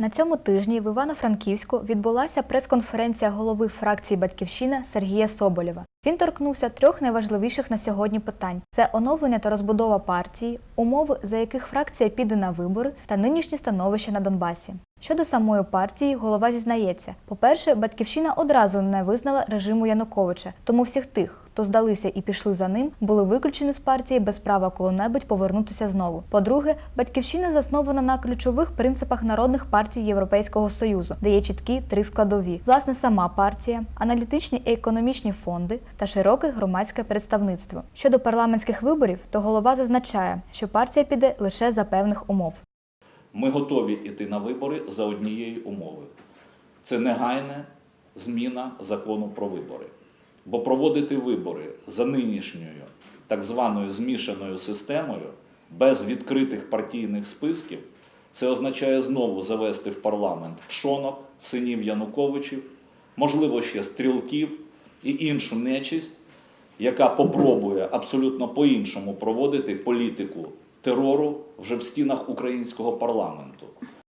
На цьому тижні в Івано-Франківську відбулася прес-конференція голови фракції Батьківщина Сергія Соболєва. Він торкнувся трьох найважливіших на сьогодні питань: це оновлення та розбудова партії, умови, за яких фракція піде на вибори, та нинішнє становище на Донбасі. Щодо самої партії, голова зізнається: по-перше, батьківщина одразу не визнала режиму Януковича, тому всіх тих, хто здалися і пішли за ним, були виключені з партії без права коли-небудь повернутися знову. По-друге, батьківщина заснована на ключових принципах народних партій Європейського союзу, де є чіткі три складові: власне, сама партія, аналітичні і економічні фонди та широке громадське представництво. Щодо парламентських виборів, то голова зазначає, що партія піде лише за певних умов. Ми готові йти на вибори за однієї умови. Це негайна зміна закону про вибори. Бо проводити вибори за нинішньою так званою змішаною системою без відкритих партійних списків, це означає знову завести в парламент пшонок, синів Януковичів, можливо, ще стрілків і іншу нечисть, яка попробує абсолютно по-іншому проводити політику терору вже в стінах українського парламенту.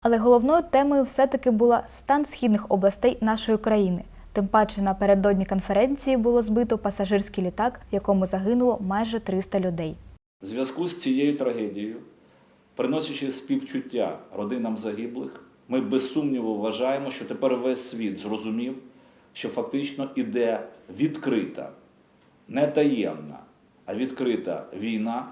Але головною темою все-таки була стан східних областей нашої країни. Тим паче напередодні конференції було збито пасажирський літак, в якому загинуло майже 300 людей. В зв'язку з цією трагедією, приносячи співчуття родинам загиблих, ми без сумніву вважаємо, що тепер весь світ зрозумів, що фактично іде відкрита, не таємна, а відкрита війна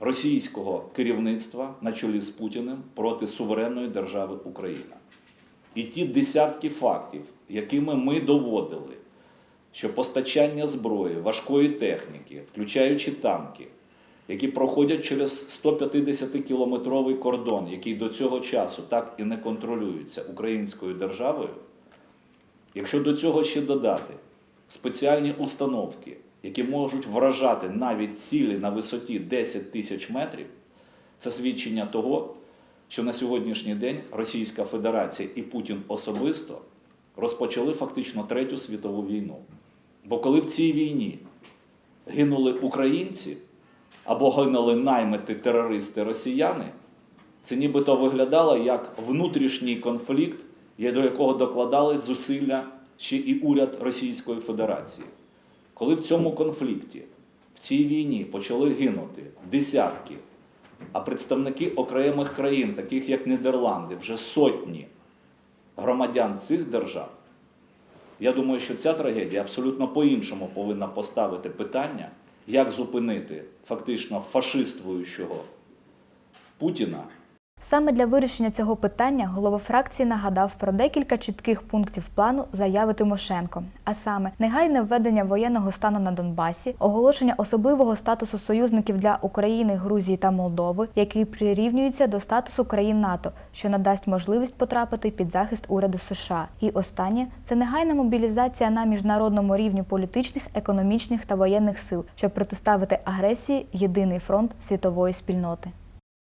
російського керівництва на чолі з Путіним проти суверенної держави Україна. І ті десятки фактів, якими ми доводили, що постачання зброї, важкої техніки, включаючи танки, які проходять через 150-кілометровий кордон, який до цього часу так і не контролюється українською державою, якщо до цього ще додати спеціальні установки, які можуть вражати навіть цілі на висоті 10 тисяч метрів, це свідчення того, що на сьогоднішній день Російська Федерація і Путін особисто розпочали фактично Третю світову війну. Бо коли в цій війні гинули українці або гинули наймити терористи росіяни, це нібито виглядало як внутрішній конфлікт, до якого докладали зусилля ще і уряд Російської Федерації. Коли в цьому конфлікті, в цій війні почали гинути десятки, а представники окремих країн, таких як Нідерланди, вже сотні громадян цих держав, я думаю, що ця трагедія абсолютно по-іншому повинна поставити питання, як зупинити фактично фашиствуючого Путіна Саме для вирішення цього питання голова фракції нагадав про декілька чітких пунктів плану заяви Тимошенко, а саме негайне введення воєнного стану на Донбасі, оголошення особливого статусу союзників для України, Грузії та Молдови, який прирівнюється до статусу країн НАТО, що надасть можливість потрапити під захист уряду США. І останнє це негайна мобілізація на міжнародному рівні політичних, економічних та воєнних сил, щоб протиставити агресії єдиний фронт світової спільноти.